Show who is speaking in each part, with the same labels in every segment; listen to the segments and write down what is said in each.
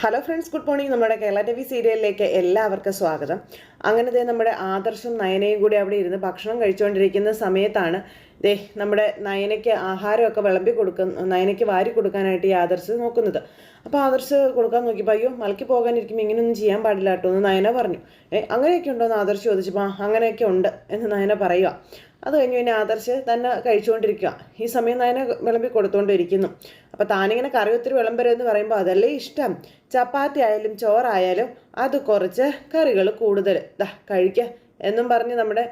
Speaker 1: Hello friends good morning നമ്മുടെ Kerala T V സീരിയലിലേക്ക് എല്ലാവർക്കും സ്വാഗതം. അങ്ങനെ ദേ നമ്മുടെ ആദർശം നയനയും കൂടി അവിടെ ഇരുന്ന് ഭക്ഷണം കഴിച്ചുകൊണ്ടിരിക്കുന്ന സമയത്താണ് ദേ നമ്മുടെ നയനയ്ക്ക് ആഹാരമൊക്കെ വിളമ്പി കൊടുക്കുന്ന നയനയ്ക്ക് വാരി കൊടുക്കാനായിട്ട് ഈ ആദർശ് നോക്കുന്നത്. അപ്പോൾ ആദർശ് കൊടുക്കാൻ നോക്കിയപ്പോൾ അയ്യോ മലക്കി പോകാനിരിക്കുമ്പോൾ ഇങ്ങനെയൊന്നും ചെയ്യാൻ പാടില്ല കേട്ടോ എന്ന് നയന പറഞ്ഞു. ഏ അങ്ങനെയൊക്കെ ഉണ്ടോ എന്ന് ആദർശ് ചോദിച്ചപ്പോൾ അങ്ങനെയൊക്കെ ഉണ്ട് എന്ന് നയന പറയുക അത് കഴിഞ്ഞ് പിന്നെ ആദർശ് തന്നെ കഴിച്ചുകൊണ്ടിരിക്കുക ഈ സമയം നയന വിളമ്പി കൊടുത്തുകൊണ്ടിരിക്കുന്നു അപ്പോൾ താനിങ്ങനെ കറി ഒത്തിരി വിളമ്പരുതെന്ന് പറയുമ്പോൾ അതല്ലേ ഇഷ്ടം? ചപ്പാത്തി ആയാലും ചോറായാലും അത് കുറച്ച് കറികൾ കൂടുതൽ ദാ കഴിക്കുക എന്നും പറഞ്ഞ് നമ്മുടെ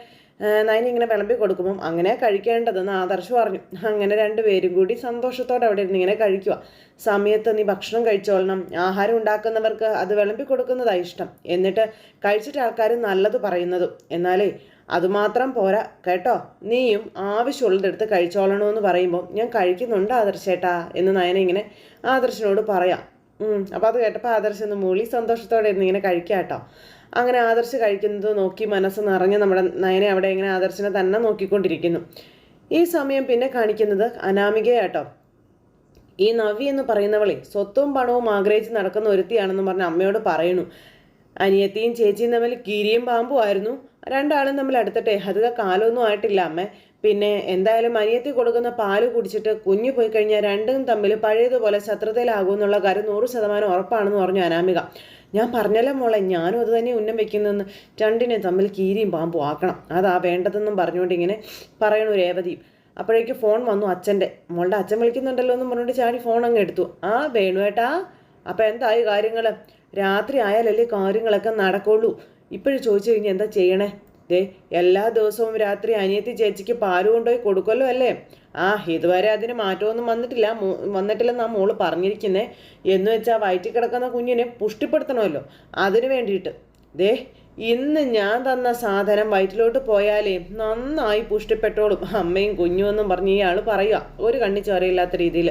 Speaker 1: നയന ഇങ്ങനെ വിളമ്പി കൊടുക്കുമ്പം അങ്ങനെ കഴിക്കേണ്ടതെന്ന് ആദർശ് പറഞ്ഞു. അങ്ങനെ രണ്ടുപേരും കൂടി സന്തോഷത്തോടെ അവിടെ ഇരുന്ന് ഇങ്ങനെ കഴിക്കുക സമയത്ത് നീ ഭക്ഷണം കഴിച്ചോളണം. ആഹാരം ഉണ്ടാക്കുന്നവർക്ക് അത് വിളമ്പി കൊടുക്കുന്നതാണ് ഇഷ്ടം. എന്നിട്ട് കഴിച്ചിട്ട് ആൾക്കാർ നല്ലത് പറയുന്നതും. എന്നാലേ അതുമാത്രം പോരാ. കേട്ടോ? നീയും ആവശ്യമുള്ളതെടുത്ത് കഴിച്ചോളണമെന്ന് പറയുമ്പോൾ ഞാൻ കഴിക്കുന്നുണ്ട് ആദർശേട്ടാ എന്ന് നയന ഇങ്ങനെ ആദർശനോട് പറയാം. അപ്പോൾ അത് കേട്ടപ്പോൾ ആദർശ് ഒന്ന് മൂളി സന്തോഷത്തോടെ ഇരുന്ന് ഇങ്ങനെ കഴിക്കാം കേട്ടോ അങ്ങനെ ആദർശ് കഴിക്കുന്നത് നോക്കി മനസ്സ് നിറഞ്ഞ് നമ്മുടെ നയനെ അവിടെ ഇങ്ങനെ ആദർശനെ തന്നെ നോക്കിക്കൊണ്ടിരിക്കുന്നു. ഈ സമയം പിന്നെ കാണിക്കുന്നത് അനാമികയാട്ടോ ഈ നവി എന്ന് പറയുന്നവളെ സ്വത്തും പണവും ആഗ്രഹിച്ച് നടക്കുന്ന ഒരുത്തിയാണെന്ന് പറഞ്ഞ് അമ്മയോട് പറയുന്നു അനിയത്തിയും ചേച്ചിയും തമ്മിൽ കീരിയും പാമ്പും ആയിരുന്നു. രണ്ടാളും നമ്മൾ അടുത്തിട്ടെ. അധിക കാലമൊന്നും ആയിട്ടില്ല അമ്മേ. പിന്നെ എന്തായാലും അനിയത്തി കൊടുക്കുന്ന പാൽ കുടിച്ചിട്ട് കുഞ്ഞു പോയി കഴിഞ്ഞാൽ രണ്ടും തമ്മിൽ പഴയതുപോലെ ശത്രുതയിലാകും എന്നുള്ള കാര്യം നൂറ് ശതമാനം ഉറപ്പാണെന്ന് പറഞ്ഞു അനാമിക. ഞാൻ പറഞ്ഞല്ലോ മോളെ ഞാനും അത് തന്നെ ഉന്നം വെക്കുന്നെന്ന്. രണ്ടിനെ തമ്മിൽ കീരിയും പാമ്പും ആക്കണം. അതാ വേണ്ടതെന്നും പറഞ്ഞുകൊണ്ട് ഇങ്ങനെ പറയണു രേവതിയും അപ്പോഴേക്ക് ഫോൺ വന്നു അച്ഛന്റെ. മോളുടെ അച്ഛൻ വിളിക്കുന്നുണ്ടല്ലോ എന്ന് പറഞ്ഞുകൊണ്ട് ചാടി ഫോൺ അങ്ങ് എടുത്തു. ആ വേണു ഏട്ടാ അപ്പം എന്തായി കാര്യങ്ങൾ രാത്രി ആയാലല്ലേ കാര്യങ്ങളൊക്കെ നടക്കുള്ളൂ. ഇപ്പോഴും ചോദിച്ചു കഴിഞ്ഞാൽ എന്താ ചെയ്യണേ? ദേ എല്ലാ ദിവസവും രാത്രി അനിയത്തി ചേച്ചിക്ക് പാൽ കൊണ്ടുപോയി കൊടുക്കുമല്ലോ അല്ലേ? ആ ഇതുവരെ അതിന് മാറ്റമൊന്നും വന്നിട്ടില്ല. വന്നിട്ടില്ലെന്ന് മോൾ പറഞ്ഞിരിക്കുന്നേ. എന്ന് വെച്ചാൽ വയറ്റിൽ കിടക്കുന്ന കുഞ്ഞിനെ പുഷ്ടിപ്പെടുത്തണമല്ലോ. അതിന് വേണ്ടിയിട്ട്. ദേ ഇന്ന് ഞാൻ തന്ന സാധനം വയറ്റിലോട്ട് പോയാലേ നന്നായി പുഷ്ടിപ്പെട്ടോളും. അമ്മയും കുഞ്ഞും എന്നും പറഞ്ഞ് ഇയാൾ പറയുക ഒരു കണ്ണി ചോരയില്ലാത്ത രീതിയിൽ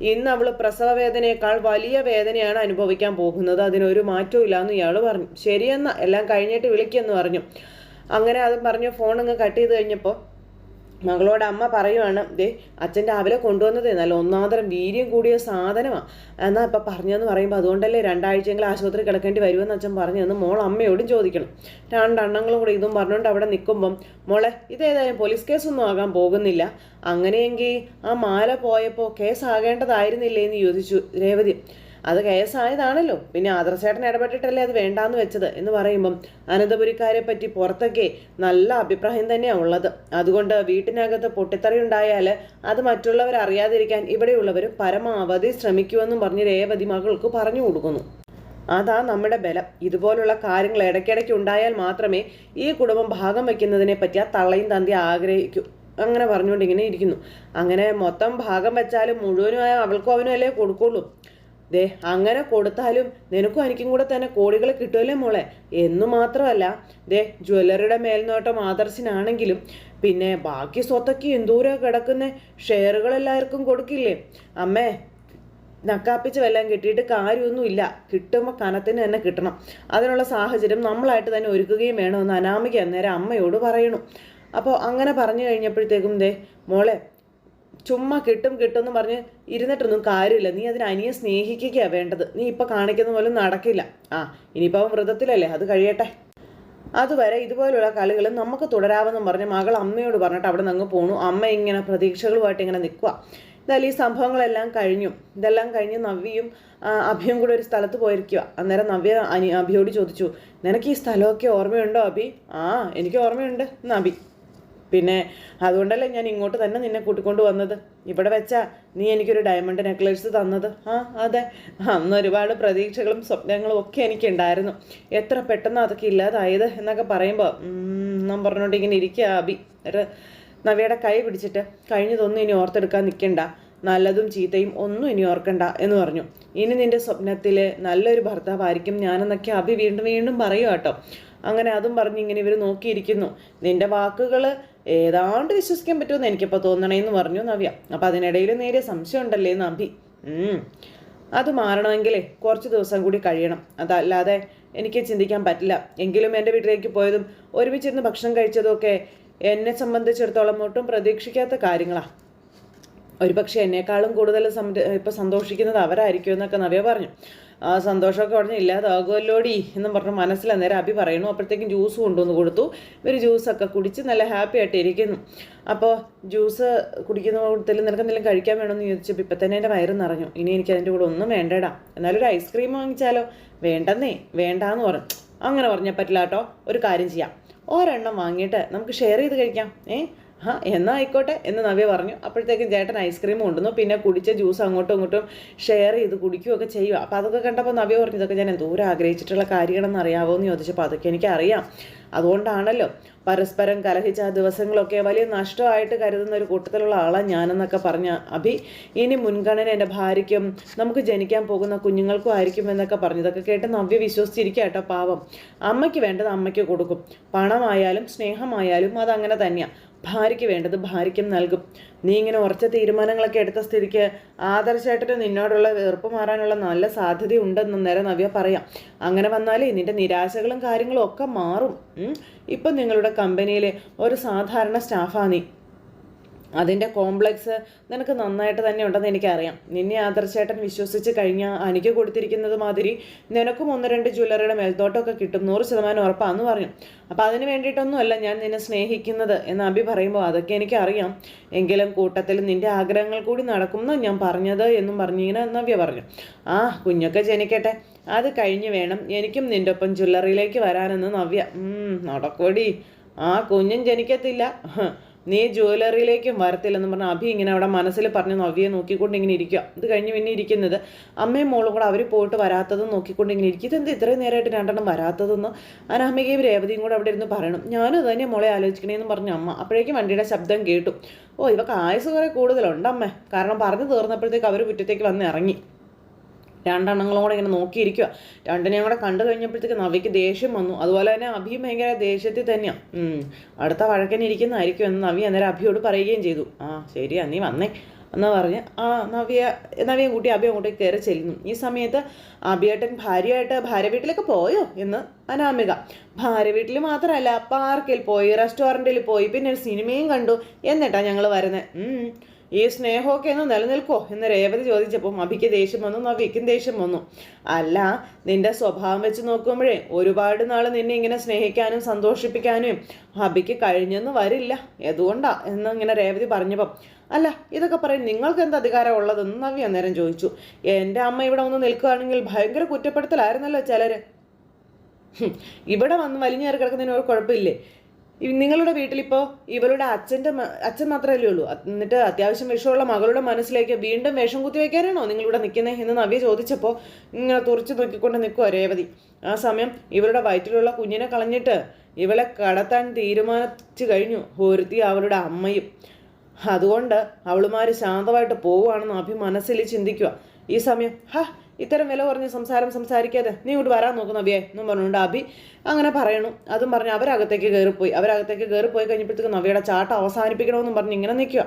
Speaker 1: ഇന്ന് അവൾ പ്രസവ വേദനയേക്കാൾ വലിയ വേദനയാണ് അനുഭവിക്കാൻ പോകുന്നത്. അതിനൊരു മാറ്റവും ഇല്ലാന്ന് ഇയാൾ പറഞ്ഞു. ശരിയെന്നാ എല്ലാം കഴിഞ്ഞിട്ട് വിളിക്കുമെന്ന് പറഞ്ഞു. അങ്ങനെ അത് പറഞ്ഞു ഫോൺ അങ്ങ് കട്ട് ചെയ്ത് കഴിഞ്ഞപ്പോൾ മകളോട് അമ്മ പറയുവാണ് ദേ അച്ഛൻ രാവിലെ കൊണ്ടുവന്നത് നല്ല ഒന്നാന്തരം വീര്യം കൂടിയ സാധനമാണ് എന്നാൽ ഇപ്പം പറഞ്ഞതെന്ന് പറയുമ്പോൾ അതുകൊണ്ടല്ലേ രണ്ടാഴ്ചയെങ്കിലും ആശുപത്രി കിടക്കേണ്ടി വരുമെന്ന് അച്ഛൻ പറഞ്ഞതെന്ന് മോൾ അമ്മയോടും ചോദിക്കണം. രണ്ടെണ്ണങ്ങളും കൂടെ ഇതും പറഞ്ഞുകൊണ്ട് അവിടെ നിൽക്കുമ്പം മോളെ ഇതേതായാലും പോലീസ് കേസൊന്നും ആകാൻ പോകുന്നില്ല. അങ്ങനെയെങ്കിൽ ആ മാല പോയപ്പോൾ കേസാകേണ്ടതായിരുന്നില്ലേ? എന്ന് ചോദിച്ചു രേവതി. അത് കേസായതാണല്ലോ പിന്നെ ആദർശേട്ടൻ ഇടപെട്ടിട്ടല്ലേ അത് വേണ്ടാന്ന് വെച്ചത് എന്ന് പറയുമ്പം അനന്തപുരിക്കാരെ പറ്റി പുറത്തൊക്കെ നല്ല അഭിപ്രായം തന്നെയാണ് ഉള്ളത്. അതുകൊണ്ട് വീട്ടിനകത്ത് പൊട്ടിത്തെറി ഉണ്ടായാൽ അത് മറ്റുള്ളവർ അറിയാതിരിക്കാൻ ഇവിടെയുള്ളവർ പരമാവധി ശ്രമിക്കുമെന്നും പറഞ്ഞ് രേവതി മകൾക്ക് പറഞ്ഞു കൊടുക്കുന്നു. അതാ നമ്മുടെ ബലം. ഇതുപോലുള്ള കാര്യങ്ങൾ ഇടയ്ക്കിടയ്ക്ക് ഉണ്ടായാൽ മാത്രമേ ഈ കുടുംബം ഭാഗം വയ്ക്കുന്നതിനെ പറ്റി ആ തള്ളയും തന്തി ആഗ്രഹിക്കൂ. അങ്ങനെ പറഞ്ഞുകൊണ്ട് ഇങ്ങനെ ഇരിക്കുന്നു. അങ്ങനെ മൊത്തം ഭാഗം വെച്ചാലും മുഴുവനും അവൾക്കും അവനും അല്ലേ കൊടുക്കുള്ളൂ. ദേ അങ്ങനെ കൊടുത്താലും നിനക്കും എനിക്കും കൂടെ തന്നെ കോടികൾ കിട്ടുമല്ലേ മോളെ? എന്നു മാത്രമല്ല ദേ ജ്വല്ലറിയുടെ മേൽനോട്ടം ആദർശിനാണെങ്കിലും പിന്നെ ബാക്കി സ്വത്തൊക്കെ എന്തോരോ കിടക്കുന്ന? ഷെയറുകൾ എല്ലാവർക്കും കൊടുക്കില്ലേ? അമ്മേ നക്കാപ്പിച്ച് വല്ലതും കിട്ടിയിട്ട് കാര്യമൊന്നുമില്ല. കിട്ടുമ്പോൾ കനത്തിന് തന്നെ കിട്ടണം. അതിനുള്ള സാഹചര്യം നമ്മളായിട്ട് തന്നെ ഒരുക്കുകയും വേണമെന്ന് അനാമിക അന്നേരം അമ്മയോട് പറയണു. അപ്പോൾ അങ്ങനെ പറഞ്ഞു കഴിഞ്ഞപ്പോഴത്തേക്കും ദേ മോളെ ചുമ്മാ കിട്ടും കിട്ടും എന്ന് പറഞ്ഞ് ഇരുന്നിട്ടൊന്നും കാര്യമില്ല. നീ അതിന് അനിയെ സ്നേഹിക്കുകയാണ് വേണ്ടത്. നീ ഇപ്പം കാണിക്കുന്ന പോലും നടക്കില്ല. ആ ഇനിയിപ്പോൾ അവൻ വ്രതത്തിലല്ലേ അത് കഴിയട്ടെ. അതുവരെ ഇതുപോലുള്ള കളികൾ നമുക്ക് തുടരാമെന്നും പറഞ്ഞ് മകൾ അമ്മയോട് പറഞ്ഞിട്ട് അവിടെ നിന്ന് പോണു. അമ്മ ഇങ്ങനെ പ്രതീക്ഷകളുമായിട്ട് ഇങ്ങനെ നിൽക്കുക എന്തായാലും ഈ സംഭവങ്ങളെല്ലാം കഴിഞ്ഞു. ഇതെല്ലാം കഴിഞ്ഞ് നവ്യയും അഭിയും കൂടെ ഒരു സ്ഥലത്ത് പോയിരിക്കുക അന്നേരം നവ്യ അനി അഭിയോട് ചോദിച്ചു നിനക്ക് ഈ സ്ഥലമൊക്കെ ഓർമ്മയുണ്ടോ അഭി? ആ എനിക്ക് ഓർമ്മയുണ്ട്. എന്ന് അഭി പിന്നെ അതുകൊണ്ടല്ലേ ഞാൻ ഇങ്ങോട്ട് തന്നെ നിന്നെ കൂട്ടിക്കൊണ്ട് വന്നത്? ഇവിടെ വെച്ചാ നീ എനിക്കൊരു ഡയമണ്ട് നെക്ലേസ് തന്നത്. ആ അതെ. അന്ന് ഒരുപാട് പ്രതീക്ഷകളും സ്വപ്നങ്ങളും ഒക്കെ എനിക്കുണ്ടായിരുന്നു. എത്ര പെട്ടെന്ന് അതൊക്കെ ഇല്ലാതായത് എന്നൊക്കെ പറയുമ്പോൾ ഞാൻ പറഞ്ഞുകൊണ്ട് ഇങ്ങനെ ഇരിക്കുക അബി നവ്യയുടെ കൈ പിടിച്ചിട്ട് കഴിഞ്ഞതൊന്നും ഇനി ഓർത്തെടുക്കാൻ നിൽക്കണ്ട നല്ലതും ചീത്തയും ഒന്നും ഇനി ഓർക്കണ്ട എന്ന് പറഞ്ഞു. ഇനി നിന്റെ സ്വപ്നത്തിൽ നല്ലൊരു ഭർത്താവായിരിക്കും ഞാനെന്നൊക്കെ അഭി വീണ്ടും വീണ്ടും പറയുക കേട്ടോ. അങ്ങനെ അതും പറഞ്ഞ് ഇങ്ങനെ ഇവർ നോക്കിയിരിക്കുന്നു. നിന്റെ വാക്കുകൾ ഏതാണ്ട് വിശ്വസിക്കാൻ പറ്റുമെന്ന് എനിക്കിപ്പോൾ തോന്നണേന്ന് പറഞ്ഞു നവ്യ. അപ്പം അതിനിടയിൽ നേരെ സംശയം ഉണ്ടല്ലേ എന്ന് അത് മാറണമെങ്കിലേ കുറച്ച് ദിവസം കൂടി കഴിയണം. അതല്ലാതെ എനിക്ക് ചിന്തിക്കാൻ പറ്റില്ല. എങ്കിലും എന്റെ വീട്ടിലേക്ക് പോയതും ഒരുമിച്ചിരുന്ന് ഭക്ഷണം കഴിച്ചതും ഒക്കെ എന്നെ സംബന്ധിച്ചിടത്തോളം ഒട്ടും പ്രതീക്ഷിക്കാത്ത കാര്യങ്ങളാണ് ഒരുപക്ഷെ എന്നെക്കാളും കൂടുതൽ സംര ഇപ്പം സന്തോഷിക്കുന്നത് അവരായിരിക്കുമെന്നൊക്കെ നവ്യ പറഞ്ഞു. ആ സന്തോഷമൊക്കെ ഉടനെ ഇല്ലാതാകുമല്ലോടി എന്നും പറഞ്ഞ് മനസ്സിൽ നേരെ അഭി പറയുന്നു. അപ്പോഴത്തേക്കും ജ്യൂസ് കൊണ്ടുവന്ന് കൊടുത്തു. ഇവർ ജ്യൂസൊക്കെ കുടിച്ച് നല്ല ഹാപ്പി ആയിട്ട് ഇരിക്കുന്നു അപ്പോൾ ജ്യൂസ് കുടിക്കുന്ന കൂടുതൽ നിനക്ക് എന്തെങ്കിലും കഴിക്കാൻ വേണമെന്ന് ചോദിച്ചപ്പോൾ ഇപ്പം തന്നെ എന്റെ വയറ് നിറഞ്ഞു. ഇനി എനിക്ക് അതിന്റെ കൂടെ ഒന്നും വേണ്ടടാ. എന്നാലൊരു ഐസ്ക്രീം വാങ്ങിച്ചാലോ? വേണ്ടെന്നേ വേണ്ടാന്ന് പറഞ്ഞു അങ്ങനെ പറഞ്ഞാൽ പറ്റില്ല കേട്ടോ ഒരു കാര്യം ചെയ്യാം. ഒരെണ്ണം വാങ്ങിയിട്ട് നമുക്ക് ഷെയർ ചെയ്ത് കഴിക്കാം. ഏ? ആ എന്നാ ആയിക്കോട്ടെ എന്ന് നവ്യ പറഞ്ഞു. അപ്പോഴത്തേക്കും ചേട്ടൻ ഐസ്ക്രീം കൊണ്ടുവന്നു. പിന്നെ കുടിച്ച ജ്യൂസ് അങ്ങോട്ടും ഇങ്ങോട്ടും ഷെയർ ചെയ്ത് കുടിക്കുകയൊക്കെ ചെയ്യുക. അപ്പോൾ അതൊക്കെ കണ്ടപ്പോൾ നവ്യ പറഞ്ഞു ഇതൊക്കെ ഞാൻ എന്തോരം ആഗ്രഹിച്ചിട്ടുള്ള കാര്യങ്ങളെന്ന് അറിയാവോ എന്ന് ചോദിച്ചപ്പോൾ അതൊക്കെ എനിക്കറിയാം. അതുകൊണ്ടാണല്ലോ പരസ്പരം കലഹിച്ച ആ ദിവസങ്ങളൊക്കെ വലിയ നഷ്ടമായിട്ട് കരുതുന്ന ഒരു കൂട്ടത്തിലുള്ള ആളാണ് ഞാനെന്നൊക്കെ പറഞ്ഞ അഭി. ഇനി മുൻഗണന എന്റെ ഭാര്യയ്ക്കും നമുക്ക് ജനിക്കാൻ പോകുന്ന കുഞ്ഞുങ്ങൾക്കും ആയിരിക്കും എന്നൊക്കെ പറഞ്ഞു. ഇതൊക്കെ കേട്ട് നവ്യ വിശ്വസിച്ചിരിക്കുക കേട്ടോ പാവം. അമ്മയ്ക്ക് വേണ്ടത് അമ്മയ്ക്ക് കൊടുക്കും. പണമായാലും സ്നേഹമായാലും അതങ്ങനെ തന്നെയാണ് ഭാര്യയ്ക്ക് വേണ്ടത് ഭാര്യയ്ക്കും നൽകും. നീ ഇങ്ങനെ ഉറച്ച തീരുമാനങ്ങളൊക്കെ എടുത്ത സ്ഥിതിക്ക് ആദർശമായിട്ടൊരു നിന്നോടുള്ള വെറുപ്പ് മാറാനുള്ള നല്ല സാധ്യതയുണ്ടെന്ന് നേരെ നവ്യ പറയാം. അങ്ങനെ വന്നാലേ നിന്റെ നിരാശകളും കാര്യങ്ങളും ഒക്കെ മാറും. ഇപ്പം നിങ്ങളുടെ കമ്പനിയിലെ ഒരു സാധാരണ സ്റ്റാഫാണ് നീ. അതിന്റെ കോംപ്ലക്സ് നിനക്ക് നന്നായിട്ട് തന്നെ ഉണ്ടെന്ന് എനിക്കറിയാം. നിന്നെ ആദർശേട്ടൻ വിശ്വസിച്ച് കഴിഞ്ഞാൽ എനിക്ക് കൊടുത്തിരിക്കുന്നത് മാതിരി നിനക്കും ഒന്ന് രണ്ട് ജ്വല്ലറിയുടെ മേൽത്തോട്ടമൊക്കെ കിട്ടും നൂറ് ശതമാനം ഉറപ്പാന്ന് പറഞ്ഞു. അപ്പം അതിന് വേണ്ടിയിട്ടൊന്നുമല്ല ഞാൻ നിന്നെ സ്നേഹിക്കുന്നത് എന്ന് അഭി പറയുമ്പോൾ അതൊക്കെ എനിക്കറിയാം. എങ്കിലും കൂട്ടത്തിൽ നിന്റെ ആഗ്രഹങ്ങൾ കൂടി നടക്കുമെന്ന് ഞാൻ പറഞ്ഞത് എന്നും പറഞ്ഞിങ്ങനെ നവ്യ പറഞ്ഞു. ആ കുഞ്ഞൊക്കെ ജനിക്കട്ടെ. അത് കഴിഞ്ഞ് വേണം എനിക്കും നിന്റെ ഒപ്പം ജ്വല്ലറിയിലേക്ക് വരാനെന്ന് നവ്യ. നടക്കോടി. ആ കുഞ്ഞും ജനിക്കത്തില്ല. നീ ജ്വല്ലറിയിലേക്കും വരത്തില്ലെന്ന് പറഞ്ഞ അഭി ഇങ്ങനെ അവിടെ മനസ്സിൽ പറഞ്ഞ് നവ്യെ നോക്കിക്കൊണ്ട് ഇങ്ങനെ ഇരിക്കുക. ഇത് കഴിഞ്ഞ് പിന്നെ ഇരിക്കുന്നത് അമ്മയും മോളും കൂടെ അവർ പോയിട്ട് വരാത്തതും നോക്കിക്കൊണ്ട് ഇങ്ങനെ ഇരിക്കും. ഇതെന്ത് ഇത്രയും നേരമായിട്ട് രണ്ടെണ്ണം വരാത്തതെന്ന് അനാമികയും രേവതിയും കൂടെ അവിടെ ഇരുന്ന് പറയണം. ഞാനും തന്നെ മോളെ ആലോചിക്കണേന്ന് പറഞ്ഞു അമ്മ. അപ്പോഴേക്കും വണ്ടിയുടെ ശബ്ദം കേട്ടു. ഓ ഇവക്ക് ആയുസ് കുറേ കൂടുതലുണ്ട് അമ്മേ. കാരണം പറഞ്ഞു തീർന്നപ്പോഴത്തേക്ക് അവർ മുറ്റത്തേക്ക് വന്ന് ഇറങ്ങി. രണ്ടെണ്ണങ്ങളും കൂടെ ഇങ്ങനെ നോക്കിയിരിക്കുക രണ്ടിനെയും കൂടെ കണ്ടു കഴിഞ്ഞപ്പോഴത്തേക്ക് നവിക്ക് ദേഷ്യം വന്നു. അതുപോലെ തന്നെ അഭിയും ഭയങ്കര ദേഷ്യത്തിൽ തന്നെയാണ് അടുത്ത വഴക്കനിരിക്കുന്നതായിരിക്കും എന്ന് നവി അന്നേരം അഭിയോട് പറയുകയും ചെയ്തു. ആ ശരിയാ നീ വന്നേ എന്ന് പറഞ്ഞ് ആ നവ്യ നവിയും കൂട്ടി അഭിയും കൂട്ടി കയറി ചെല്ലുന്നു. ഈ സമയത്ത് അഭിയേട്ടൻ ഭാര്യയായിട്ട് ഭാര്യ വീട്ടിലേക്ക് പോയോ എന്ന് അനാമിക. ഭാര്യ വീട്ടിൽ മാത്രമല്ല പാർക്കിൽ പോയി റെസ്റ്റോറന്റിൽ പോയി പിന്നെ ഒരു സിനിമയും കണ്ടു. എന്നിട്ടാണ് ഞങ്ങൾ വരുന്നത് ഈ സ്നേഹമൊക്കെ ഒന്ന് നിലനിൽക്കോ? എന്ന് രേവതി ചോദിച്ചപ്പോൾ അഭിക്ക് ദേഷ്യം വന്നു നവിക്കും ദേഷ്യം വന്നു. അല്ല നിന്റെ സ്വഭാവം വെച്ച് നോക്കുമ്പോഴേ ഒരുപാട് നാൾ നിന്നെ ഇങ്ങനെ സ്നേഹിക്കാനും സന്തോഷിപ്പിക്കാനും അഭിക്ക് കഴിഞ്ഞെന്ന് വരില്ല. എന്തുകൊണ്ടാ എന്ന് ഇങ്ങനെ രേവതി പറഞ്ഞപ്പം അല്ല ഇതൊക്കെ പറയും നിങ്ങൾക്ക് എന്ത് അധികാരം ഉള്ളതെന്ന് നവി അന്നേരം ചോദിച്ചു. എന്റെ അമ്മ ഇവിടെ ഒന്ന് നിൽക്കുകയാണെങ്കിൽ ഭയങ്കര കുറ്റപ്പെടുത്തലായിരുന്നല്ലോ ചിലർ ഇവിടെ വന്ന് വലിഞ്ഞേറി കിടക്കുന്നതിന് ഒരു കുഴപ്പമില്ലേ? നിങ്ങളുടെ വീട്ടിലിപ്പോൾ ഇവളുടെ അച്ഛന്റെ അച്ഛൻ മാത്രമല്ലേ ഉള്ളൂ. എന്നിട്ട് അത്യാവശ്യം വിഷമുള്ള മകളുടെ മനസ്സിലേക്ക് വീണ്ടും വേഷം കുത്തി വയ്ക്കാനാണോ നിങ്ങളിവിടെ നിൽക്കുന്നത് എന്ന് നവ്യ ചോദിച്ചപ്പോൾ ഇങ്ങനെ തുറച്ചു നോക്കിക്കൊണ്ട് നിൽക്കുമോ രേവതി. ആ സമയം ഇവരുടെ വയറ്റിലുള്ള കുഞ്ഞിനെ കളഞ്ഞിട്ട് ഇവളെ കടത്താൻ തീരുമാനിച്ചു കഴിഞ്ഞു ഒരുത്തി അവളുടെ അമ്മയും. അതുകൊണ്ട് അവളുമാർ ശാന്തമായിട്ട് പോവുകയാണെന്ന് അഭി മനസ്സിൽ ചിന്തിക്കുക ഈ സമയം ഹാ ഇത്തരം വില കുറഞ്ഞ സംസാരം സംസാരിക്കാതെ നീ ഇങ്ങോട്ട് വരാൻ നോക്കുന്ന നവ്യേ എന്നും പറഞ്ഞുകൊണ്ട് അഭി അങ്ങനെ പറയണു. അതും പറഞ്ഞ് അവരകത്തേക്ക് കയറിപ്പോയി. അവരകത്തേക്ക് കയറിപ്പോയി കഴിഞ്ഞപ്പോഴത്തേക്ക് നവ്യയുടെ ചാട്ട അവസാനിപ്പിക്കണമെന്നും പറഞ്ഞ് ഇങ്ങനെ നിൽക്കുക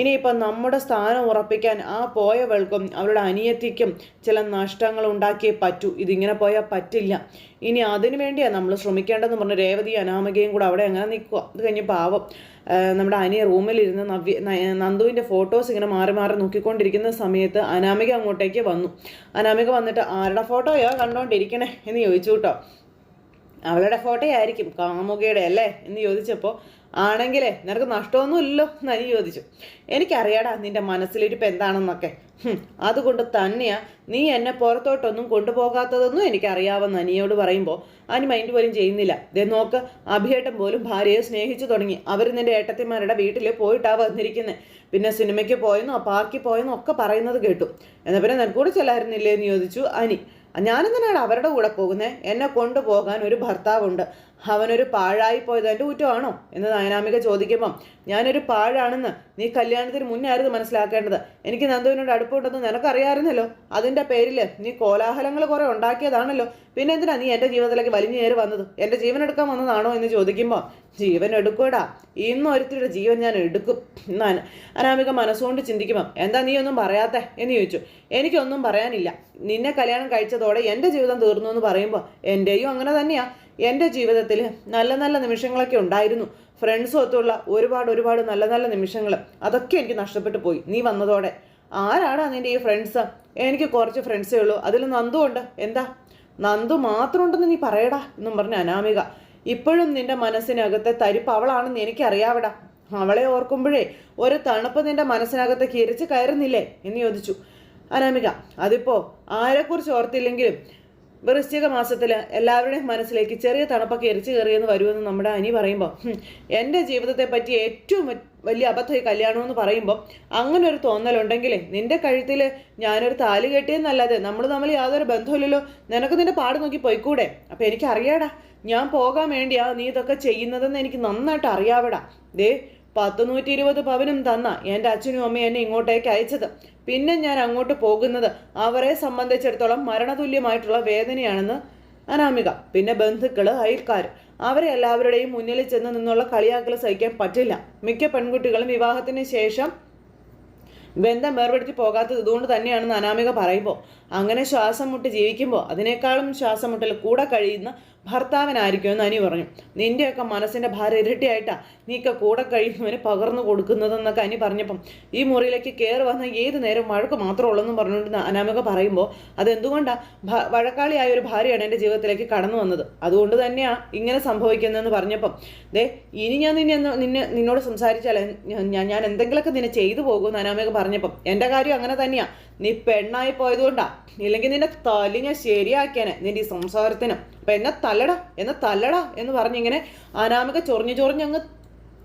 Speaker 1: ഇനിയിപ്പം നമ്മുടെ സ്ഥാനം ഉറപ്പിക്കാൻ ആ പോയവൾക്കും അവരുടെ അനിയത്തിക്കും ചില നഷ്ടങ്ങൾ ഉണ്ടാക്കിയേ പറ്റൂ. ഇതിങ്ങനെ പോയാൽ പറ്റില്ല. ഇനി അതിനു വേണ്ടിയാണ് നമ്മൾ ശ്രമിക്കേണ്ടതെന്ന് പറഞ്ഞ് രേവതി അനാമികയും കൂടെ അവിടെ അങ്ങനെ നിൽക്കുക അത് കഴിഞ്ഞ് പാവം. നമ്മുടെ അനിയ റൂമിലിരുന്ന് നവ്യ നന്ദുവിന്റെ ഫോട്ടോസ് ഇങ്ങനെ മാറി മാറി നോക്കിക്കൊണ്ടിരിക്കുന്ന സമയത്ത് അനാമിക അങ്ങോട്ടേക്ക് വന്നു. അനാമിക വന്നിട്ട് ആരുടെ ഫോട്ടോയോ കണ്ടുകൊണ്ടിരിക്കണേ എന്ന് ചോദിച്ചു കേട്ടോ. അവളുടെ ഫോട്ടോ ആയിരിക്കും കാമുകയുടെ അല്ലേ? എന്ന് ചോദിച്ചപ്പോൾ ആണെങ്കിലേ നിനക്ക് നഷ്ടമൊന്നുമില്ലല്ലോ അനി ചോദിച്ചു. എനിക്കറിയാടാ നിന്റെ മനസ്സിലിരിപ്പ് എന്താണെന്നൊക്കെ. അതുകൊണ്ട് തന്നെയാ നീ എന്നെ പുറത്തോട്ടൊന്നും കൊണ്ടുപോകാത്തതൊന്നും എനിക്കറിയാവുന്ന അനിയോട് പറയുമ്പോൾ അനി മൈൻഡ് പോലും ചെയ്യുന്നില്ല. ദേ നോക്ക് അഭിയേട്ടൻ പോലും ഭാര്യയെ സ്നേഹിച്ചു തുടങ്ങി. അവർ നിന്റെ ഏട്ടത്തിമാരുടെ വീട്ടിൽ പോയിട്ടാ വന്നിരിക്കുന്നത് പിന്നെ സിനിമയ്ക്ക് പോയെന്നോ പാർക്കിൽ പോയെന്നോ ഒക്കെ പറയുന്നത് കേട്ടു. എന്നാൽ പിന്നെ നിനക്കൂടെ ചെല്ലായിരുന്നില്ലേ എന്ന് ചോദിച്ചു അനി. ഞാനെന്തിനാണ് അവരുടെ കൂടെ പോകുന്നത് എന്നെ കൊണ്ടുപോകാൻ ഒരു ഭർത്താവുണ്ട്. അവനൊരു പാഴായി പോയത് എന്റെ കുറ്റമാണോ എന്ന് നയനാമിക ചോദിക്കുമ്പം ഞാനൊരു പാഴാണെന്ന് നീ കല്യാണത്തിന് മുന്നേ ആയിരുന്നു മനസ്സിലാക്കേണ്ടത്. എനിക്ക് നന്ദുവിനോട് അടുപ്പമുണ്ടെന്ന് നിനക്കറിയാമായിരുന്നല്ലോ. അതിന്റെ പേരിൽ നീ കോലാഹലങ്ങൾ കുറേ ഉണ്ടാക്കിയതാണല്ലോ. പിന്നെ എന്തിനാ നീ എന്റെ ജീവിതത്തിലേക്ക് വലിഞ്ഞു കയറി വന്നത്? എന്റെ ജീവൻ എടുക്കാൻ വന്നതാണോ? എന്ന് ചോദിക്കുമ്പോൾ ജീവൻ എടുക്കൂടാ ഇന്നും ഒരുത്തിയുടെ ജീവൻ ഞാൻ എടുക്കും. എന്നാണ് അനാമിക മനസ്സുകൊണ്ട് ചിന്തിക്കുമ്പം എന്താ നീ ഒന്നും പറയാത്തേ? എന്ന് ചോദിച്ചു. എനിക്കൊന്നും പറയാനില്ല. നിന്നെ കല്യാണം കഴിച്ചതോടെ എന്റെ ജീവിതം തീർന്നു എന്ന് പറയുമ്പോൾ എന്റെയും അങ്ങനെ തന്നെയാണ് എന്റെ ജീവിതത്തിൽ നല്ല നല്ല നിമിഷങ്ങളൊക്കെ ഉണ്ടായിരുന്നു. ഫ്രണ്ട്സും ഒത്തുള്ള ഒരുപാട് ഒരുപാട് നല്ല നല്ല നിമിഷങ്ങൾ. അതൊക്കെ എനിക്ക് നഷ്ടപ്പെട്ടു പോയി. നീ വന്നതോടെ. ആരാണ് നിന്റെ ഈ ഫ്രണ്ട്സ് എനിക്ക് കുറച്ച് ഫ്രണ്ട്സേ ഉള്ളൂ. അതിൽ നന്ദു ഉണ്ട്. എന്താ? നന്ദു മാത്രം ഉണ്ടെന്ന് നീ പറയടാ എന്നും പറഞ്ഞ അനാമിക. ഇപ്പോഴും നിന്റെ മനസ്സിനകത്തെ തരിപ്പ് അവളാണെന്ന് എനിക്കറിയാവിടാ. അവളെ ഓർക്കുമ്പോഴേ ഒരു തണുപ്പ് നിന്റെ മനസ്സിനകത്ത് കിരിച്ച് കയറുന്നില്ലേ? എന്ന് ചോദിച്ചു. അനാമിക അതിപ്പോ ആരെക്കുറിച്ച് ഓർത്തില്ലെങ്കിലും വൃശ്ചിക മാസത്തിൽ എല്ലാവരുടെയും മനസ്സിലേക്ക് ചെറിയ തണുപ്പൊക്കെ എരിച്ചു കയറിയെന്ന് വരുമെന്ന് നമ്മുടെ അനി പറയുമ്പോൾ എന്റെ ജീവിതത്തെ പറ്റി ഏറ്റവും വലിയ അബദ്ധ ഈ കല്യാണം എന്ന് പറയുമ്പോൾ അങ്ങനെ ഒരു തോന്നലുണ്ടെങ്കിൽ നിന്റെ കഴുത്തിൽ ഞാനൊരു താലി കെട്ടിയെന്നല്ലാതെ നമ്മൾ തമ്മിൽ യാതൊരു ബന്ധമില്ലല്ലോ നിനക്ക് നിന്റെ പാട് നോക്കി പോയിക്കൂടെ? അപ്പോൾ എനിക്കറിയാടാ ഞാൻ പോകാൻ വേണ്ടിയാ നീ ഇതൊക്കെ ചെയ്യുന്നതെന്ന് എനിക്ക് നന്നായിട്ട് അറിയാവിടാ. ദേ പത്ത് നൂറ്റി ഇരുപത് പവനും തന്ന എന്റെ അച്ഛനും അമ്മയും എന്നെ ഇങ്ങോട്ടേക്ക് അയച്ചത്. പിന്നെ ഞാൻ അങ്ങോട്ട് പോകുന്നത് അവരെ സംബന്ധിച്ചിടത്തോളം മരണതുല്യമായിട്ടുള്ള വേദനയാണെന്ന് അനാമിക പിന്നെ ബന്ധുക്കൾ അയൽക്കാർ അവരെ എല്ലാവരുടെയും മുന്നിൽ ചെന്ന് നിന്നുള്ള കളിയാക്കൽ സഹിക്കാൻ പറ്റില്ല. മിക്ക പെൺകുട്ടികളും വിവാഹത്തിന് ശേഷം ബന്ധം വേർപെടുത്തി പോകാത്തത് ഇതുകൊണ്ട് തന്നെയാണെന്ന് അനാമിക പറയുമ്പോൾ. അങ്ങനെ ശ്വാസം മുട്ടി ജീവിക്കുമ്പോൾ അതിനേക്കാളും ശ്വാസം മുട്ടൽ കൂടെ കഴിയുന്ന ഭർത്താവിനായിരിക്കുമെന്ന് അനി പറഞ്ഞു. നിന്റെയൊക്കെ മനസ്സിന്റെ ഭാരം ഇരട്ടിയായിട്ടാ നീക്ക കൂടെ കഴിയുന്നവന് പകർന്നു കൊടുക്കുന്നതെന്നൊക്കെ അനി പറഞ്ഞപ്പം ഈ മുറിയിലേക്ക് കയറി വന്ന ഏത് നേരം വഴക്ക് മാത്രമേ ഉള്ളെന്ന് പറഞ്ഞുകൊണ്ട് അനാമിക പറയുമ്പോൾ അതെന്തുകൊണ്ടാ ഭ- വഴക്കാളിയായ ഒരു ഭാര്യയാണ് എന്റെ ജീവിതത്തിലേക്ക് കടന്നു വന്നത്. അതുകൊണ്ട് തന്നെയാണ് ഇങ്ങനെ സംഭവിക്കുന്നതെന്ന് പറഞ്ഞപ്പം ദേ ഇനി ഞാൻ നിന്നെ നിന്നെ നിന്നോട് സംസാരിച്ചാൽ ഞാൻ ഞാൻ എന്തെങ്കിലുമൊക്കെ നിന്നെ ചെയ്തു പോകുമെന്ന് അനാമിക പറഞ്ഞപ്പം എന്റെ കാര്യം അങ്ങനെ തന്നെയാണ് നീ പെണ്ണായി പോയതുകൊണ്ടാ ഇല്ലെങ്കിൽ നിന്നെ തല്ലി ഞാൻ ശരിയാക്കിയാനെ നിന്റെ ഈ സംസാരത്തിന്. അപ്പൊ എന്നെ തല്ലടാ എന്നെ തല്ലടാ എന്ന് പറഞ്ഞിങ്ങനെ അനാമിക ചൊറിഞ്ഞു ചൊറിഞ്ഞ് അങ്ങ്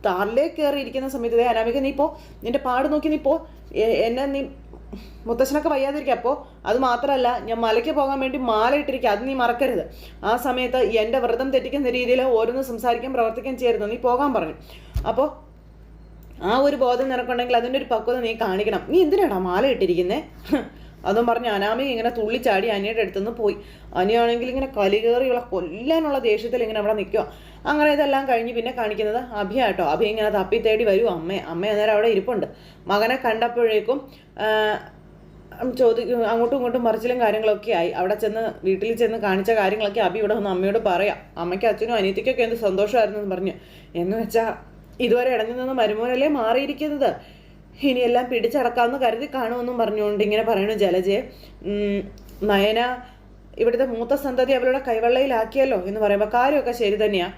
Speaker 1: തലേ കയറി ഇരിക്കുന്ന സമയത്ത് അനാമിക നീ ഇപ്പോ നിന്റെ പാട് നോക്കി നീ ഇപ്പോ എന്നെ നീ മുത്തശ്ശനൊക്കെ വയ്യാതിരിക്കുക അപ്പോൾ അത് മാത്രമല്ല ഞാൻ മലയ്ക്ക് പോകാൻ വേണ്ടി മാല ഇട്ടിരിക്കുക അത് നീ മറക്കരുത്. ആ സമയത്ത് എന്റെ വ്രതം തെറ്റിക്കുന്ന രീതിയിൽ ഓരോന്ന് സംസാരിക്കാൻ പ്രവർത്തിക്കാൻ ചെയ്യരുത് നീ പോകാൻ പറഞ്ഞു. അപ്പോൾ ആ ഒരു ബോധം നിനക്കുണ്ടെങ്കിൽ അതിന്റെ ഒരു പക്വത നീ കാണിക്കണം. നീ എന്തിനാടാ മാല ഇട്ടിരിക്കുന്നേ? അതും പറഞ്ഞ് അനാമി ഇങ്ങനെ തുള്ളിച്ചാടി അനിയുടെ അടുത്തുനിന്ന് പോയി. അനിയാണെങ്കിൽ ഇങ്ങനെ കലികേറിയുള്ള കൊല്ലാനുള്ള ദേഷ്യത്തിൽ ഇങ്ങനെ അവിടെ നിൽക്കുക അങ്ങനെ ഇതെല്ലാം കഴിഞ്ഞ് പിന്നെ കാണിക്കുന്നത് അഭിയ കേട്ടോ. അഭി ഇങ്ങനെ തപ്പി തേടി വരും അമ്മ. അമ്മ അന്നേരം അവിടെ ഇരിപ്പുണ്ട്. മകനെ കണ്ടപ്പോഴേക്കും ചോദിക്കും അങ്ങോട്ടും ഇങ്ങോട്ടും മറിച്ചിലും കാര്യങ്ങളൊക്കെ ആയി. അവിടെ ചെന്ന് വീട്ടിൽ ചെന്ന് കാണിച്ച കാര്യങ്ങളൊക്കെ അഭി ഇവിടെ ഒന്ന് അമ്മയോട് പറയാം. അമ്മയ്ക്ക് അച്ഛനും അനിയത്തിക്കൊക്കെ എന്ത് സന്തോഷമായിരുന്നു എന്ന് പറഞ്ഞു. എന്ന് വെച്ചാൽ ഇതുവരെ ഇടഞ്ഞു നിന്ന് മരുമോനല്ലേ മാറിയിരിക്കുന്നത്? ഇനിയെല്ലാം പിടിച്ചടക്കാമെന്ന് കരുതി കാണുമെന്നും പറഞ്ഞുകൊണ്ട് ഇങ്ങനെ പറയണു ജലജയെ. നയന ഇവിടുത്തെ മൂത്ത സന്തതി അവളുടെ കൈവെള്ളയിലാക്കിയല്ലോ എന്ന് പറയുമ്പോൾ കാര്യമൊക്കെ ശരി തന്നെയാ.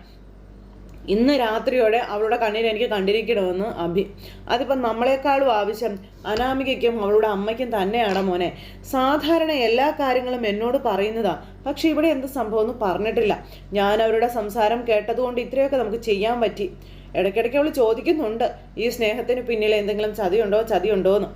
Speaker 1: ഇന്ന് രാത്രിയോടെ അവളുടെ കണ്ണീർ എനിക്ക് കണ്ടിരിക്കണമെന്ന് അഭി. അതിപ്പം നമ്മളെക്കാളും ആവശ്യം അനാമികയ്ക്കും അവളുടെ അമ്മയ്ക്കും തന്നെയാണ് മോനെ. സാധാരണ എല്ലാ കാര്യങ്ങളും എന്നോട് പറയുന്നതാ. പക്ഷെ ഇവിടെ എന്ത് സംഭവം എന്ന് പറഞ്ഞിട്ടില്ല. ഞാൻ അവരുടെ സംസാരം കേട്ടതുകൊണ്ട് ഇത്രയൊക്കെ നമുക്ക് ചെയ്യാൻ പറ്റി. ഇടയ്ക്കിടയ്ക്ക് അവൾ ചോദിക്കുന്നുണ്ട് ഈ സ്നേഹത്തിന് പിന്നിൽ എന്തെങ്കിലും ചതിയുണ്ടോ ചതിയുണ്ടോ എന്ന്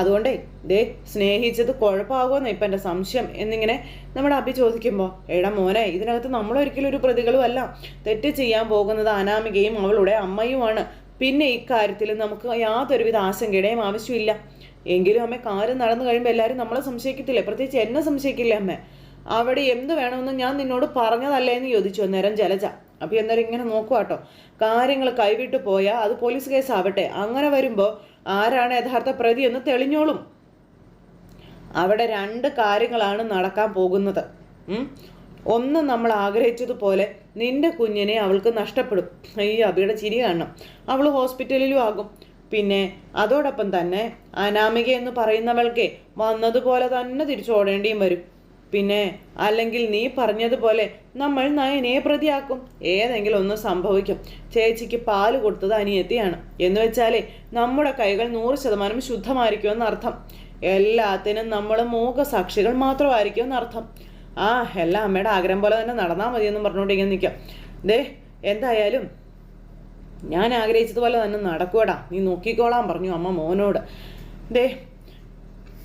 Speaker 1: അതുകൊണ്ടേ ദേ സ്നേഹിച്ചത് കുഴപ്പമാകുമെന്ന് ഇപ്പം എന്റെ സംശയം എന്നിങ്ങനെ നമ്മുടെ അഭി ചോദിക്കുമ്പോൾ എടാ മോനെ ഇതിനകത്ത് നമ്മളൊരിക്കലും ഒരു പ്രതികളും അല്ല തെറ്റ് ചെയ്യാൻ പോകുന്നത് അനാമികയും അവളുടെ അമ്മയുമാണ്. പിന്നെ ഇക്കാര്യത്തിൽ നമുക്ക് യാതൊരുവിധ ആശങ്കയുടെയും ആവശ്യമില്ല. എങ്കിലും അമ്മ കാര്യം നടന്നു കഴിയുമ്പോൾ എല്ലാവരും നമ്മളെ സംശയിക്കത്തില്ലേ? പ്രത്യേകിച്ച് എന്നെ സംശയിക്കില്ലേ അമ്മ? അവിടെ എന്ത് വേണമെന്ന് ഞാൻ നിന്നോട് പറഞ്ഞതല്ലേ എന്ന് ചോദിച്ചു അന്നേരം ജലജ അപ്പം എന്നാലും ഇങ്ങനെ നോക്കുക കേട്ടോ കാര്യങ്ങൾ കൈവിട്ട് പോയാൽ അത് പോലീസ് കേസാവട്ടെ. അങ്ങനെ വരുമ്പോൾ ആരാണ് യഥാർത്ഥ പ്രതി എന്ന് തെളിഞ്ഞോളും. അവിടെ രണ്ട് കാര്യങ്ങളാണ് നടക്കാൻ പോകുന്നത്. ഒന്ന് നമ്മൾ ആഗ്രഹിച്ചതുപോലെ നിന്റെ കുഞ്ഞിനെ അവൾക്ക് നഷ്ടപ്പെടും. ഈ അബിയുടെ ചിരി കാണണം. അവൾ ഹോസ്പിറ്റലിലും ആകും. പിന്നെ അതോടൊപ്പം തന്നെ അനാമിക എന്ന് പറയുന്നവൾക്ക് വന്നതുപോലെ തന്നെ തിരിച്ചോടേണ്ടിയും വരും. പിന്നെ അല്ലെങ്കിൽ നീ പറഞ്ഞതുപോലെ നമ്മൾ നയനെ പ്രതിയാക്കും. ഏതെങ്കിലും ഒന്ന് സംഭവിക്കും. ചേച്ചിക്ക് പാൽ കൊടുത്തത് അനിയത്തിയാണ്. എന്ന് വെച്ചാലേ നമ്മുടെ കൈകൾ നൂറ് ശതമാനം ശുദ്ധമായിരിക്കുമെന്ന് അർത്ഥം എല്ലാത്തിനും നമ്മൾ മൂകസാക്ഷികൾ മാത്രമായിരിക്കും എന്നർത്ഥം. ആ എല്ലാം അമ്മയുടെ ആഗ്രഹം പോലെ തന്നെ നടന്നാൽ മതിയെന്ന് പറഞ്ഞുകൊണ്ട് ഇങ്ങനെ നിൽക്കാം. ദേ എന്തായാലും ഞാൻ ആഗ്രഹിച്ചതുപോലെ തന്നെ നടക്കൂടാ നീ നോക്കിക്കോളാം പറഞ്ഞു അമ്മ മോനോട്. ദേ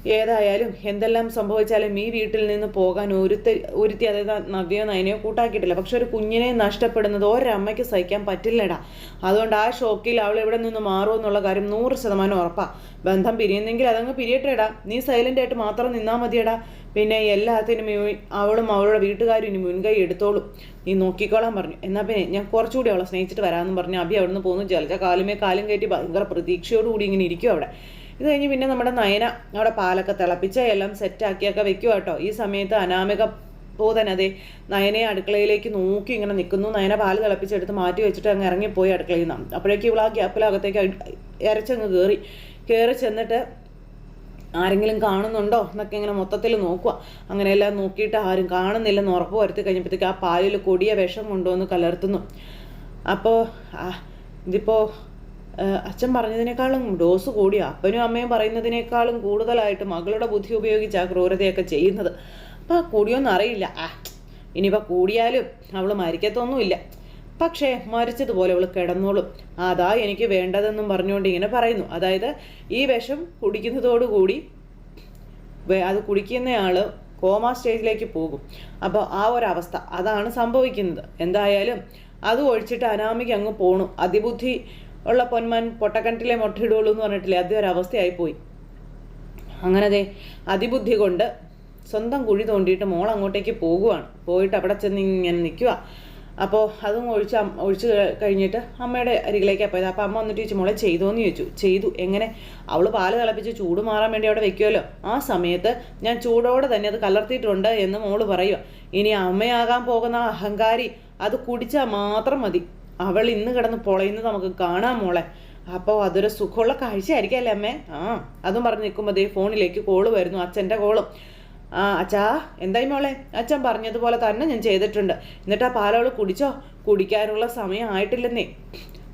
Speaker 1: ഏതായാലും എന്തെല്ലാം സംഭവിച്ചാലും ഈ വീട്ടിൽ നിന്ന് പോകാൻ ഒരുത്ത ഒരുത്തി അതായത് നവ്യോ നയനയോ കൂട്ടാക്കിയിട്ടില്ല. പക്ഷെ ഒരു കുഞ്ഞിനെ നഷ്ടപ്പെടുന്നത് ഒരമ്മയ്ക്ക് സഹിക്കാൻ പറ്റില്ലടാ. അതുകൊണ്ട് ആ ഷോക്കിൽ അവൾ ഇവിടെ നിന്ന് മാറുമെന്നുള്ള കാര്യം നൂറ് ശതമാനം ഉറപ്പാ. ബന്ധം പിരിയുന്നെങ്കിൽ അതങ്ങ് പിരിയട്ടേടാ. നീ സൈലന്റ് ആയിട്ട് മാത്രം നിന്നാ മതിയടാ. പിന്നെ എല്ലാത്തിനും അവളും അവളുടെ വീട്ടുകാരും ഇനി മുൻകൈ എടുത്തോളും. നീ നോക്കിക്കോളാൻ പറഞ്ഞു. എന്നാ പിന്നെ ഞാൻ കുറച്ചുകൂടി അവളെ സ്നേഹിച്ചിട്ട് വരാമെന്ന് പറഞ്ഞു അഭി അവിടുന്ന് പോകുന്നു. ജലജ കാലുമേ കാലും കയറ്റി ഭയങ്കര പ്രതീക്ഷയോടുകൂടി ഇങ്ങനെ ഇരിക്കും അവിടെ. ഇത് കഴിഞ്ഞ് പിന്നെ നമ്മുടെ നയന അവിടെ പാലൊക്കെ തിളപ്പിച്ച് എല്ലാം സെറ്റാക്കിയൊക്കെ വെക്കുക കേട്ടോ. ഈ സമയത്ത് അനാമിക പോതനതെ നയനെ അടുക്കളയിലേക്ക് നോക്കി ഇങ്ങനെ നിൽക്കുന്നു. നയന പാൽ തിളപ്പിച്ചെടുത്ത് മാറ്റി വെച്ചിട്ട് അങ്ങ് ഇറങ്ങിപ്പോയി അടുക്കളയിൽ നിന്നാണ് അപ്പോഴേക്കും ഇവൾ ആ ഗ്യാപ്പിലകത്തേക്ക് ഇരച്ചങ്ങ് കയറി കയറി ചെന്നിട്ട് ആരെങ്കിലും കാണുന്നുണ്ടോ എന്നൊക്കെ ഇങ്ങനെ മൊത്തത്തിൽ നോക്കുക അങ്ങനെയെല്ലാം നോക്കിയിട്ട് ആരും കാണുന്നില്ലെന്ന് ഉറപ്പ് വരുത്തി കഴിഞ്ഞപ്പോഴത്തേക്ക് ആ പാലിൽ കൊടിയ വിഷം കൊണ്ടുവന്ന് കലർത്തുന്നു. അപ്പോൾ ഇതിപ്പോൾ അച്ഛൻ പറഞ്ഞതിനേക്കാളും ഡോസ് കൂടിയ? അപ്പനും അമ്മയും പറയുന്നതിനേക്കാളും കൂടുതലായിട്ട് മകളുടെ ബുദ്ധി ഉപയോഗിച്ച് ക്രൂരതയൊക്കെ ചെയ്യുന്നത്. അപ്പോൾ കൂടിയൊന്നും അറിയില്ല. ആ ഇനിയിപ്പോൾ കൂടിയാലും അവൾ മരിക്കത്തൊന്നുമില്ല. പക്ഷേ മരിച്ചതുപോലെ അവൾ കിടന്നോളും. അതാ എനിക്ക് വേണ്ടതെന്നും പറഞ്ഞുകൊണ്ട് ഇങ്ങനെ പറയുന്നു. അതായത് ഈ വിഷം കുടിക്കുന്നതോടുകൂടി അത് കുടിക്കുന്നയാൾ കോമ സ്റ്റേജിലേക്ക് പോകും. അപ്പോൾ ആ ഒരവസ്ഥ. അതാണ് സംഭവിക്കുന്നത്. എന്തായാലും അത് ഒഴിച്ചിട്ട് അനാമിക അങ്ങ് പോണു. അതിബുദ്ധി ഉള്ള പൊന്മാൻ പൊട്ടക്കണ്ടിലെ മുട്ടയിടുള്ളൂ എന്ന് പറഞ്ഞിട്ടില്ലേ? അതേ ഒരവസ്ഥയായി പോയി. അങ്ങനെ ദേ അതിബുദ്ധി കൊണ്ട് സ്വന്തം കുഴി തോണ്ടിയിട്ട് മോൾ അങ്ങോട്ടേക്ക് പോകുവാണ്. പോയിട്ട് അവിടെ ചെന്ന് ഇങ്ങനെ നിൽക്കുക അപ്പോൾ അതും ഒഴിച്ച് ഒഴിച്ച് കഴിഞ്ഞിട്ട് അമ്മയുടെ അരികിലേക്കാണ് പോയത്. അപ്പോൾ അമ്മ വന്നിട്ട് ചോദിച്ചു മോളെ ചെയ്തോന്ന്? ചോദിച്ചു. ചെയ്തു. എങ്ങനെ? അവൾ പാൽ തിളപ്പിച്ച് ചൂട് മാറാൻ വേണ്ടി അവിടെ വെക്കുമല്ലോ ആ സമയത്ത് ഞാൻ ചൂടോടെ തന്നെ അത് കലർത്തിയിട്ടുണ്ട് എന്ന് മോൾ പറയുക ഇനി അമ്മയാകാൻ പോകുന്ന അഹങ്കാരി അത് കുടിച്ചാൽ മാത്രം മതി. അവൾ ഇന്ന് കിടന്ന് പൊളയുന്നത് നമുക്ക് കാണാം മോളെ. അപ്പോൾ അതൊരു സുഖമുള്ള കാഴ്ചയായിരിക്കും അല്ലേ അമ്മേ? ആ അതും പറഞ്ഞ് നിൽക്കുമ്പോൾ ദേ ഫോണിലേക്ക് കോൾ വരുന്നു അച്ഛന്റെ കോളും ആ അച്ഛാ എന്തായി മോളെ? അച്ഛൻ പറഞ്ഞതുപോലെ തന്നെ ഞാൻ ചെയ്തിട്ടുണ്ട്. എന്നിട്ട് ആ പാലവൾ കുടിച്ചോ? കുടിക്കാനുള്ള സമയം ആയിട്ടില്ലെന്നേ.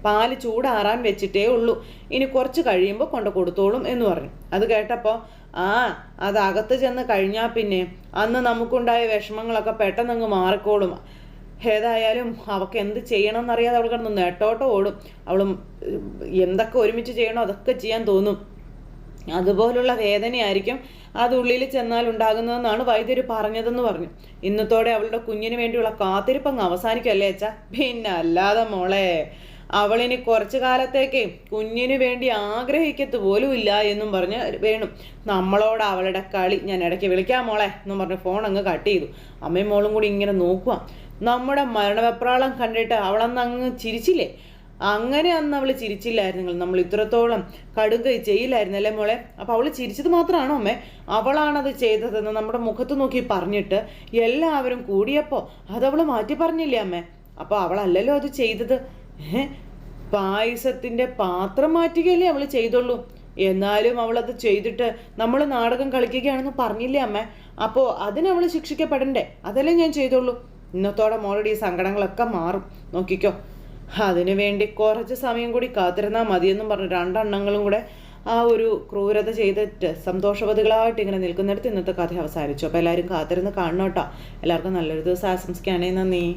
Speaker 1: പാൽ ചൂടാറാൻ വെച്ചിട്ടേ ഉള്ളൂ. ഇനി കുറച്ച് കഴിയുമ്പോൾ കൊണ്ട് കൊടുത്തോളും എന്ന് പറഞ്ഞു. അത് കേട്ടപ്പോൾ ആ അത് അകത്ത് ചെന്ന് കഴിഞ്ഞാൽ പിന്നെ അന്ന് നമുക്കുണ്ടായ വിഷമങ്ങളൊക്കെ പെട്ടെന്നങ്ങ് മാറിക്കോളും. ഏതായാലും അവൾക്ക് എന്ത് ചെയ്യണം എന്നറിയാതെ അവൾ കിടന്ന് നെട്ടോട്ടം ഓടും. അവളും എന്തൊക്കെ ഒരുമിച്ച് ചെയ്യണോ അതൊക്കെ ചെയ്യാൻ തോന്നും. അതുപോലുള്ള വേദനയായിരിക്കും അത് ഉള്ളിൽ ചെന്നാൽ ഉണ്ടാകുന്നതെന്നാണ് വൈദ്യര് പറഞ്ഞതെന്ന് പറഞ്ഞു. ഇന്നത്തോടെ അവളുടെ കുഞ്ഞിന് വേണ്ടിയുള്ള കാത്തിരിപ്പ് അങ്ങ് അവസാനിക്കല്ലേ അച്ഛാ? പിന്നെ അല്ലാതെ മോളെ അവളിനി കുറച്ചു കാലത്തേക്ക് കുഞ്ഞിന് വേണ്ടി ആഗ്രഹിക്കത്ത് പോലും ഇല്ല എന്നും പറഞ്ഞ് വേണം. നമ്മളോട് അവളുടെ കളി ഞാൻ ഇടയ്ക്ക് വിളിക്കാം മോളെ എന്നും പറഞ്ഞ് ഫോൺ അങ്ങ് കട്ട് ചെയ്തു. അമ്മയും മോളും കൂടി ഇങ്ങനെ നോക്കുക നമ്മുടെ മരണവെപ്രാളം കണ്ടിട്ട് അവളന്ന് അങ്ങ് ചിരിച്ചില്ലേ? അങ്ങനെ അന്ന് അവൾ ചിരിച്ചില്ലായിരുന്നു നമ്മൾ ഇത്രത്തോളം കടും കൈ ചെയ്യില്ലായിരുന്നു അല്ലേ മോളെ? അപ്പോൾ അവൾ ചിരിച്ചത് മാത്രമാണോ അമ്മേ? അവളാണത് ചെയ്തതെന്ന് നമ്മുടെ മുഖത്ത് നോക്കി പറഞ്ഞിട്ട് എല്ലാവരും കൂടിയപ്പോൾ അതവൾ മാറ്റി പറഞ്ഞില്ലേ അമ്മേ? അപ്പോൾ അവളല്ലല്ലോ അത് ചെയ്തത്. പായസത്തിന്റെ പാത്രം മാറ്റുകയല്ലേ അവൾ ചെയ്തുള്ളൂ. എന്നാലും അവളത് ചെയ്തിട്ട് നമ്മൾ നാടകം കളിക്കുകയാണെന്ന് പറഞ്ഞില്ലേ അമ്മേ? അപ്പോൾ അതിനവൾ ശിക്ഷിക്കപ്പെടണ്ടേ? അതല്ലേ ഞാൻ ചെയ്തോളൂ ഇന്നത്തോടെ മോളുടെ ഈ സങ്കടങ്ങളൊക്കെ മാറും. നോക്കിക്കോ. അതിനു വേണ്ടി കുറച്ച് സമയം കൂടി കാത്തിരുന്നാൽ മതിയെന്നും പറഞ്ഞു രണ്ടെണ്ണങ്ങളും കൂടെ ആ ഒരു ക്രൂരത ചെയ്തിട്ട് സന്തോഷവതികളായിട്ട് ഇങ്ങനെ നിൽക്കുന്നിടത്ത് ഇന്നത്തെ കഥ അവസാനിച്ചു. അപ്പോൾ എല്ലാവരും കാത്തിരുന്ന് കാണണം എല്ലാവർക്കും നല്ലൊരു ദിവസം ആശംസിക്കുകയാണേ. നന്ദി.